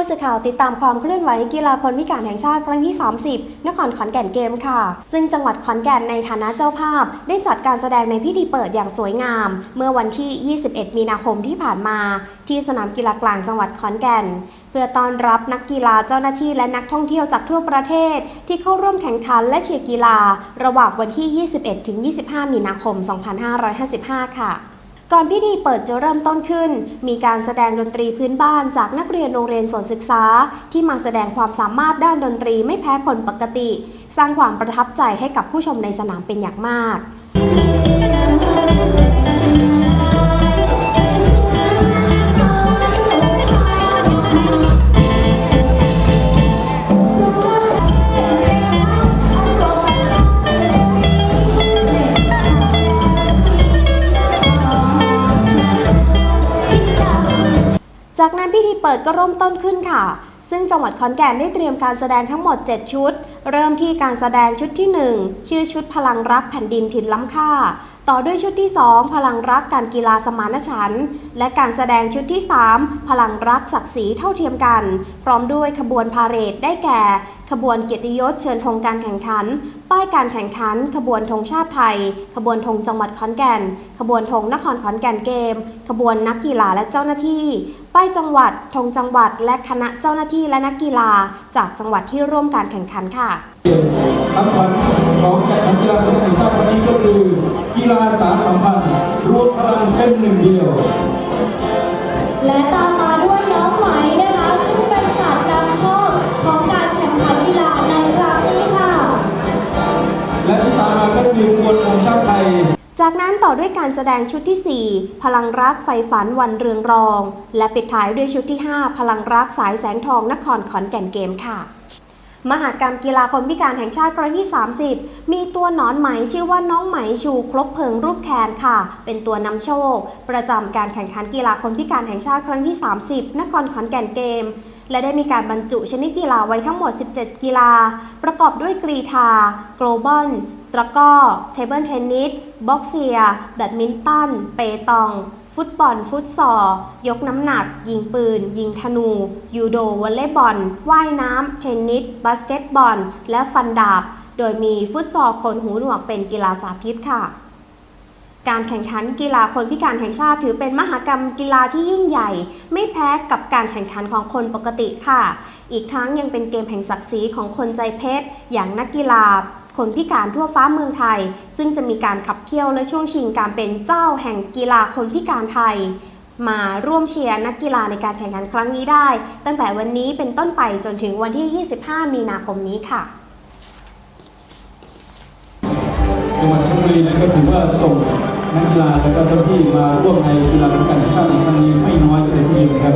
ผู้สื่อข่าวติดตามความเคลื่อนไหวกีฬาคนพิการแห่งชาติครั้งที่ 30 นครขอนแก่นเกมค่ะ ซึ่งจังหวัดขอนแก่นในฐานะเจ้าภาพ ได้จัดการแสดงในพิธีเปิดอย่างสวยงาม เมื่อวันที่ 21 มีนาคมที่ผ่านมา ที่สนามกีฬากลางจังหวัดขอนแก่น เพื่อต้อนรับนักกีฬาเจ้าหน้าที่และนักท่องเที่ยวจากทั่วประเทศ ที่เข้าร่วมแข่งขันและเชียร์กีฬา ระหว่างวันที่ 21-25 มีนาคม 2555 ค่ะ ก่อนพิธีเปิดจะเริ่มต้นขึ้น มีการแสดงดนตรีพื้นบ้านจากนักเรียนโรงเรียนสวนศึกษา ที่มาแสดงความสามารถด้านดนตรีไม่แพ้คนปกติ สร้างความประทับใจให้กับผู้ชมในสนามเป็นอย่างมาก จากนั้นพิธีเปิดก็เริ่มต้นขึ้นค่ะ ซึ่งจังหวัดขอนแก่นได้เตรียมการแสดงทั้งหมด 7 ชุด เริ่มที่การแสดงชุดที่ 1 ชื่อชุดพลังรักแผ่นดินถิ่นล้ำค่า ต่อด้วยชุดที่ 2 พลังรักการกีฬาสมานฉันท์และการแสดงชุดที่ 3 พลังรักศักดิ์ศรีเท่าเทียมกัน พร้อมด้วยขบวนพาเหรดได้แก่ ขบวนเกียรติยศเชิญธงการแข่งขัน ป้ายการแข่งขัน ขบวนธงชาติไทย ขบวนธงจังหวัดขอนแก่น ขบวนธงนครขอนแก่นเกม ขบวนนักกีฬาและเจ้าหน้าที่ ป้ายจังหวัดธงจังหวัด และคณะเจ้าหน้าที่และนักกีฬา จากจังหวัดที่ร่วมการแข่งขันค่ะ คำขวัญของการกีฬาแห่งชาติวันนี้ก็คือกีฬาสารสัมพันธ์รวมพลังเป็นหนึ่งเดียว และตามมาด้วยน้องไหมนะคะซึ่งเป็นสัตว์นำโชคของการแข่งขันกีฬาในครั้งนี้ค่ะ และที่ตามมาก็คือขบวนของชาติไทยจากนั้นต่อด้วยการแสดงชุดที่ 4 พลังรักไฟฝันวันเรืองรอง และปิดท้ายด้วยชุดที่ 5 พลังรักสายแสงทองนครขอนแก่นเกมค่ะ มหากรรมกีฬาคนพิการแห่งชาติครั้งที่ 30 มีตัวหนอนไหมชื่อว่าน้องไหมชูครบเพิงรูปแคนค่ะ เป็นตัวนำโชค ประจำการแข่งขันกีฬาคนพิการแห่งชาติครั้งที่ 30 นครขอนแก่นเกม และได้มีการบรรจุชนิดกีฬาไว้ทั้งหมด 17 กีฬา ประกอบด้วยกรีธาโกลบอลตะก้อเทเบิลเทนนิสบ็อกเซีย แบดมินตัน เปตอง ฟุตบอล ฟุตซอลยกน้ำหนัก ยิงปืน ยิงธนู ยูโดวอลเลย์บอล ว่ายน้ำ เทนนิส บาสเกตบอล และฟันดาบ โดยมีฟุตซอลคนหูหนวกเป็นกีฬาสาธิตค่ะ การแข่งขันกีฬาคนพิการแห่งชาติถือเป็นมหกรรมกีฬาที่ยิ่งใหญ่ ไม่แพ้กับการแข่งขันของคนปกติค่ะ อีกทั้งยังเป็นเกมแห่งศักดิ์ศรีของคนใจเพชรอย่างนักกีฬา คนพิการทั่วฟ้าเมืองไทย ซึ่งจะมีการขับเคี่ยวและช่วงชิงการเป็นเจ้าแห่งกีฬาคนพิการไทย มาร่วมเชียร์นักกีฬาในการแข่งขันครั้งนี้ได้ ตั้งแต่วันนี้เป็นต้นไปจนถึงวันที่ 25 มีนาคมนี้ค่ะจังหวัดชลบุรีนั้นก็ถือว่าส่งนักกีฬาและก็เจ้าหน้าที่มาร่วมในกีฬาคนพิการแห่งชาในครั้งนี้ไม่น้อยเลยทีเดียวครับ